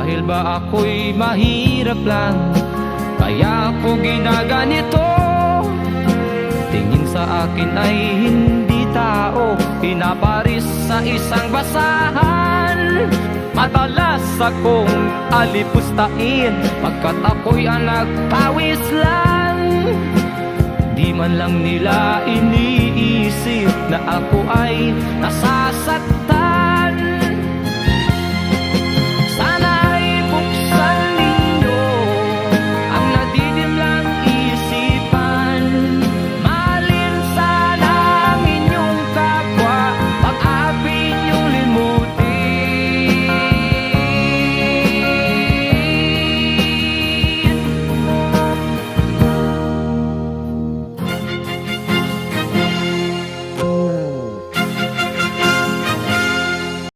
Dahil ba ako'y mahirap lang? Kaya ako ginaganito. Tingin sa akin ay hindi tao. Pinaparis sa isang basahan. Madalas akong alipustain Pagkat ako'y anak pawis lang. Di man lang nila iniisip Na ako ay nasasaktan.